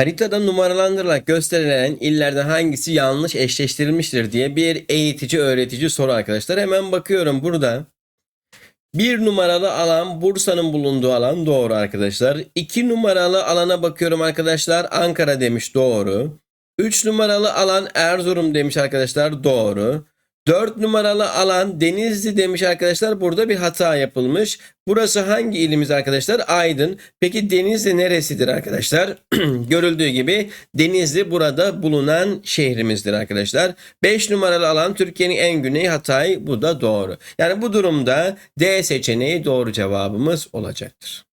Haritada numaralandırılarak gösterilen illerden hangisi yanlış eşleştirilmiştir diye bir eğitici öğretici soru arkadaşlar. Hemen bakıyorum burada. Bir numaralı alan Bursa'nın bulunduğu alan doğru arkadaşlar. İki numaralı alana bakıyorum arkadaşlar. Ankara demiş doğru. Üç numaralı alan Erzurum demiş arkadaşlar doğru. 4 numaralı alan Denizli demiş arkadaşlar. Burada bir hata yapılmış. Burası hangi ilimiz arkadaşlar? Aydın. Peki Denizli neresidir arkadaşlar? Görüldüğü gibi Denizli burada bulunan şehrimizdir arkadaşlar. 5 numaralı alan Türkiye'nin en güneyi Hatay. Bu da doğru. Yani bu durumda D seçeneği doğru cevabımız olacaktır.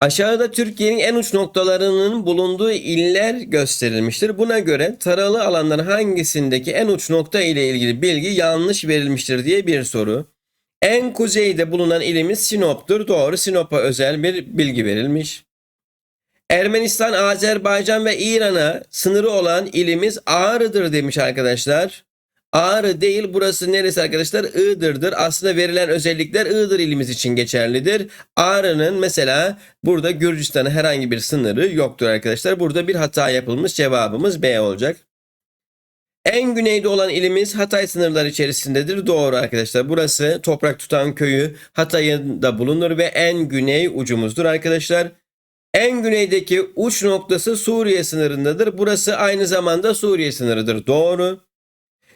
Aşağıda Türkiye'nin en uç noktalarının bulunduğu iller gösterilmiştir. Buna göre taralı alanların hangisindeki en uç nokta ile ilgili bilgi yanlış verilmiştir diye bir soru. En kuzeyde bulunan ilimiz Sinop'tur. Doğru Sinop'a özel bir bilgi verilmiş. Ermenistan, Azerbaycan ve İran'a sınırı olan ilimiz Ağrı'dır demiş arkadaşlar. Ağrı değil burası neresi arkadaşlar? Iğdır'dır. Aslında verilen özellikler Iğdır ilimiz için geçerlidir. Ağrı'nın mesela burada Gürcistan'a herhangi bir sınırı yoktur arkadaşlar. Burada bir hata yapılmış cevabımız B olacak. En güneyde olan ilimiz Hatay sınırları içerisindedir. Doğru arkadaşlar. Burası toprak tutan köyü Hatay'ın bulunur ve en güney ucumuzdur arkadaşlar. En güneydeki uç noktası Suriye sınırındadır. Burası aynı zamanda Suriye sınırıdır. Doğru.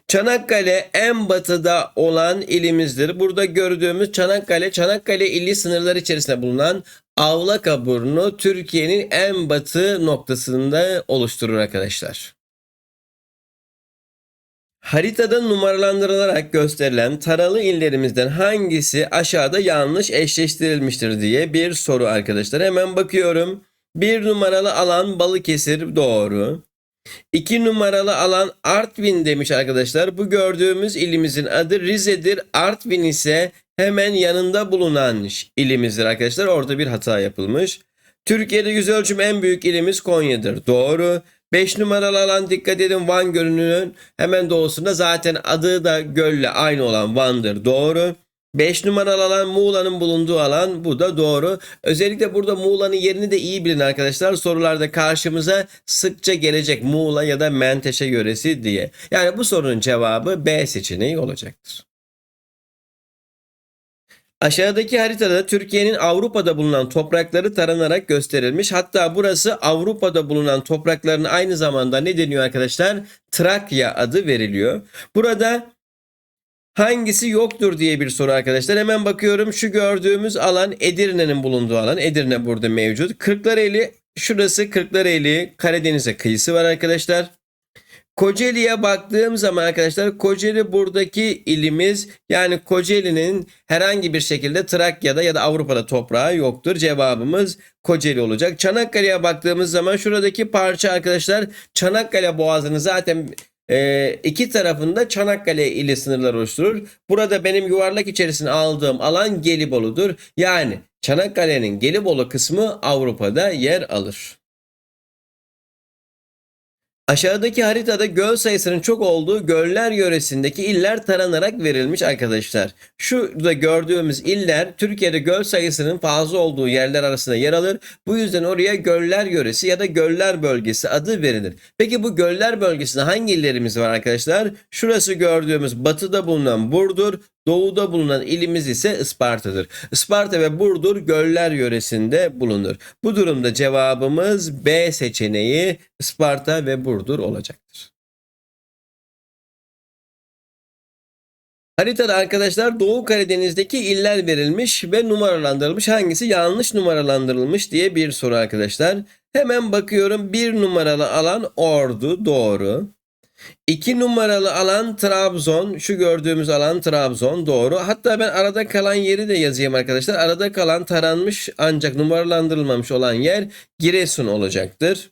Çanakkale en batıda olan ilimizdir. Burada gördüğümüz Çanakkale, Çanakkale ili sınırları içerisinde bulunan Avlaka burnu Türkiye'nin en batı noktasında oluşturur arkadaşlar. Haritada numaralandırılarak gösterilen taralı illerimizden hangisi aşağıda yanlış eşleştirilmiştir diye bir soru arkadaşlar. Hemen bakıyorum. Bir numaralı alan Balıkesir doğru. 2 numaralı alan Artvin demiş arkadaşlar. Bu gördüğümüz ilimizin adı Rize'dir. Artvin ise hemen yanında bulunan ilimizdir arkadaşlar. Orada bir hata yapılmış. Türkiye'de yüz ölçüm en büyük ilimiz Konya'dır. Doğru. 5 numaralı alan dikkat edin Van Gölü'nün hemen doğusunda zaten adı da gölle aynı olan Van'dır. Doğru. 5 numaralı alan Muğla'nın bulunduğu alan bu da doğru. Özellikle burada Muğla'nın yerini de iyi bilin arkadaşlar. Sorularda karşımıza sıkça gelecek Muğla ya da Menteşe yöresi diye. Yani bu sorunun cevabı B seçeneği olacaktır. Aşağıdaki haritada Türkiye'nin Avrupa'da bulunan toprakları taranarak gösterilmiş. Hatta burası Avrupa'da bulunan toprakların aynı zamanda ne deniyor arkadaşlar? Trakya adı veriliyor. Burada Hangisi yoktur diye bir soru arkadaşlar. Hemen bakıyorum şu gördüğümüz alan Edirne'nin bulunduğu alan. Edirne burada mevcut. Kırklareli şurası Kırklareli Karadeniz'e kıyısı var arkadaşlar. Kocaeli'ye baktığım zaman arkadaşlar Kocaeli buradaki ilimiz yani Kocaeli'nin herhangi bir şekilde Trakya'da ya da Avrupa'da toprağı yoktur. Cevabımız Kocaeli olacak. Çanakkale'ye baktığımız zaman şuradaki parça arkadaşlar Çanakkale Boğazı'nı zaten e, iki tarafında Çanakkale ili sınırları oluşturur. Burada benim yuvarlak içerisine aldığım alan Gelibolu'dur. Yani Çanakkale'nin Gelibolu kısmı Avrupa'da yer alır. Aşağıdaki haritada göl sayısının çok olduğu göller yöresindeki iller taranarak verilmiş arkadaşlar. Şurada gördüğümüz iller Türkiye'de göl sayısının fazla olduğu yerler arasında yer alır. Bu yüzden oraya göller yöresi ya da göller bölgesi adı verilir. Peki bu göller bölgesinde hangi illerimiz var arkadaşlar? Şurası gördüğümüz batıda bulunan Burdur, Doğuda bulunan ilimiz ise Isparta'dır. Isparta ve Burdur göller yöresinde bulunur. Bu durumda cevabımız B seçeneği Isparta ve Burdur olacaktır. Haritada arkadaşlar Doğu Karadeniz'deki iller verilmiş ve numaralandırılmış. Hangisi yanlış numaralandırılmış diye bir soru arkadaşlar. Hemen bakıyorum bir numaralı alan Ordu doğru. 2 numaralı alan Trabzon. Şu gördüğümüz alan Trabzon. Doğru. Hatta ben arada kalan yeri de yazayım arkadaşlar. Arada kalan taranmış ancak numaralandırılmamış olan yer Giresun olacaktır.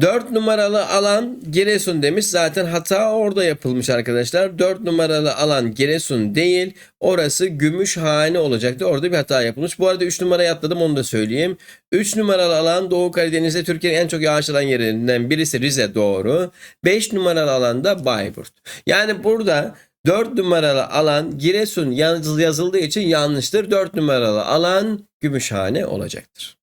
4 numaralı alan Giresun demiş. Zaten hata orada yapılmış arkadaşlar. 4 numaralı alan Giresun değil. Orası Gümüşhane olacaktı. Orada bir hata yapılmış. Bu arada 3 numarayı atladım onu da söyleyeyim. 3 numaralı alan Doğu Karadeniz'de Türkiye'nin en çok yağış alan yerinden birisi Rize doğru. 5 numaralı alanda Bayburt. Yani burada 4 numaralı alan Giresun yazıldığı için yanlıştır. 4 numaralı alan Gümüşhane olacaktır.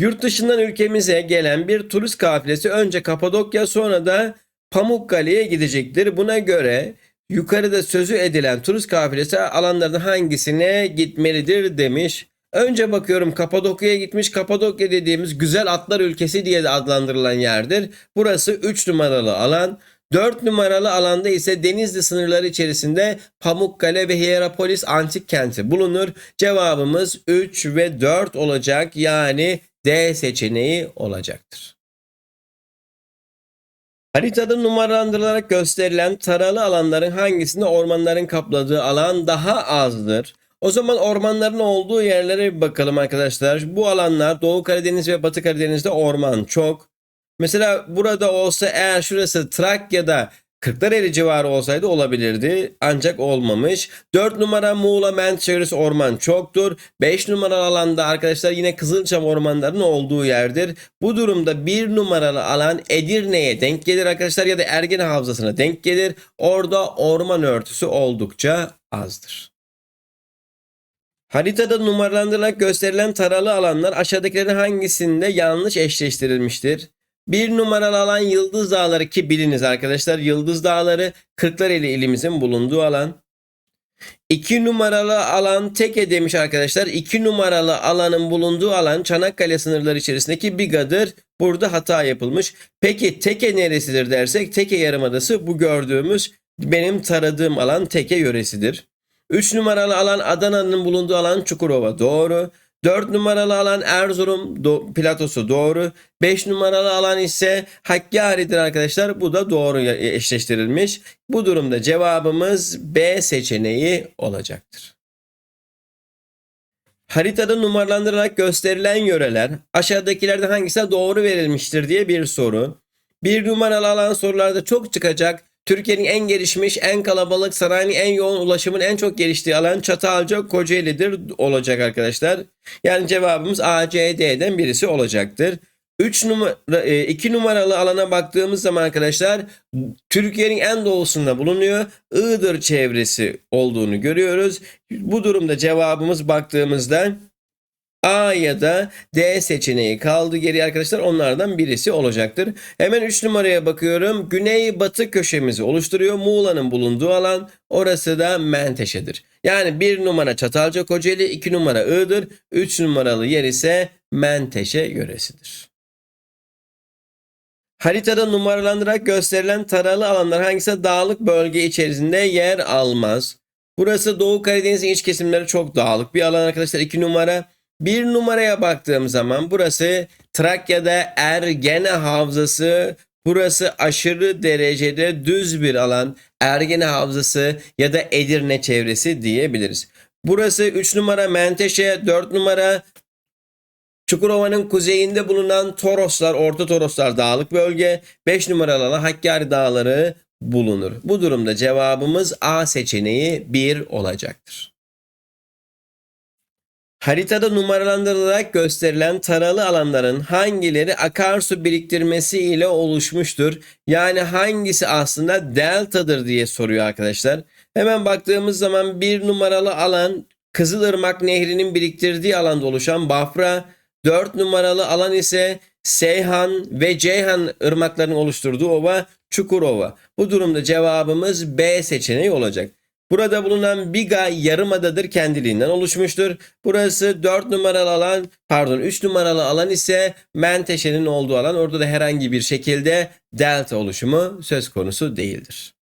Yurt dışından ülkemize gelen bir turist kafilesi önce Kapadokya sonra da Pamukkale'ye gidecektir. Buna göre yukarıda sözü edilen turist kafilesi alanlardan hangisine gitmelidir demiş. Önce bakıyorum Kapadokya'ya gitmiş. Kapadokya dediğimiz güzel atlar ülkesi diye de adlandırılan yerdir. Burası 3 numaralı alan. 4 numaralı alanda ise Denizli sınırları içerisinde Pamukkale ve Hierapolis antik kenti bulunur. Cevabımız 3 ve 4 olacak. Yani D seçeneği olacaktır. Haritada numaralandırılarak gösterilen taralı alanların hangisinde ormanların kapladığı alan daha azdır? O zaman ormanların olduğu yerlere bir bakalım arkadaşlar. Bu alanlar Doğu Karadeniz ve Batı Karadeniz'de orman çok. Mesela burada olsa eğer şurası Trakya'da Kırklareli civarı olsaydı olabilirdi ancak olmamış. 4 numara Muğla Ment çevresi orman çoktur. 5 numaralı alanda arkadaşlar yine Kızılçam ormanlarının olduğu yerdir. Bu durumda 1 numaralı alan Edirne'ye denk gelir arkadaşlar ya da Ergene Havzası'na denk gelir. Orada orman örtüsü oldukça azdır. Haritada numaralandırılarak gösterilen taralı alanlar aşağıdakilerin hangisinde yanlış eşleştirilmiştir? Bir numaralı alan Yıldız Dağları ki biliniz arkadaşlar Yıldız Dağları Kırklareli ilimizin bulunduğu alan. İki numaralı alan Teke demiş arkadaşlar. İki numaralı alanın bulunduğu alan Çanakkale sınırları içerisindeki Biga'dır. Burada hata yapılmış. Peki Teke neresidir dersek Teke Yarımadası bu gördüğümüz benim taradığım alan Teke yöresidir. 3 numaralı alan Adana'nın bulunduğu alan Çukurova doğru. 4 numaralı alan Erzurum do- platosu doğru. 5 numaralı alan ise Hakkari'dir arkadaşlar. Bu da doğru eşleştirilmiş. Bu durumda cevabımız B seçeneği olacaktır. Haritada numaralandırarak gösterilen yöreler aşağıdakilerden hangisi doğru verilmiştir diye bir soru. Bir numaralı alan sorularda çok çıkacak. Türkiye'nin en gelişmiş, en kalabalık, sanayinin en yoğun ulaşımın en çok geliştiği alan Çatalca Kocaeli'dir olacak arkadaşlar. Yani cevabımız A, C, D'den birisi olacaktır. 3 numara 2 numaralı alana baktığımız zaman arkadaşlar Türkiye'nin en doğusunda bulunuyor. Iğdır çevresi olduğunu görüyoruz. Bu durumda cevabımız baktığımızda A ya da D seçeneği kaldı geri arkadaşlar. Onlardan birisi olacaktır. Hemen 3 numaraya bakıyorum. Güney batı köşemizi oluşturuyor. Muğla'nın bulunduğu alan. Orası da Menteşe'dir. Yani 1 numara Çatalca Kocaeli, 2 numara Iğdır, 3 numaralı yer ise Menteşe yöresidir. Haritada numaralandırarak gösterilen taralı alanlar hangisi dağlık bölge içerisinde yer almaz? Burası Doğu Karadeniz'in iç kesimleri çok dağlık bir alan arkadaşlar. 2 numara. Bir numaraya baktığım zaman burası Trakya'da Ergene Havzası. Burası aşırı derecede düz bir alan. Ergene Havzası ya da Edirne çevresi diyebiliriz. Burası 3 numara Menteşe, 4 numara Çukurova'nın kuzeyinde bulunan Toroslar, Orta Toroslar dağlık bölge. 5 numaralı Hakkari Dağları bulunur. Bu durumda cevabımız A seçeneği 1 olacaktır. Haritada numaralandırılarak gösterilen taralı alanların hangileri akarsu biriktirmesi ile oluşmuştur? Yani hangisi aslında deltadır diye soruyor arkadaşlar. Hemen baktığımız zaman bir numaralı alan Kızılırmak Nehri'nin biriktirdiği alanda oluşan Bafra. 4 numaralı alan ise Seyhan ve Ceyhan ırmaklarının oluşturduğu ova Çukurova. Bu durumda cevabımız B seçeneği olacak. Burada bulunan Biga yarımadadır kendiliğinden oluşmuştur. Burası 4 numaralı alan pardon 3 numaralı alan ise Menteşe'nin olduğu alan. Orada da herhangi bir şekilde delta oluşumu söz konusu değildir.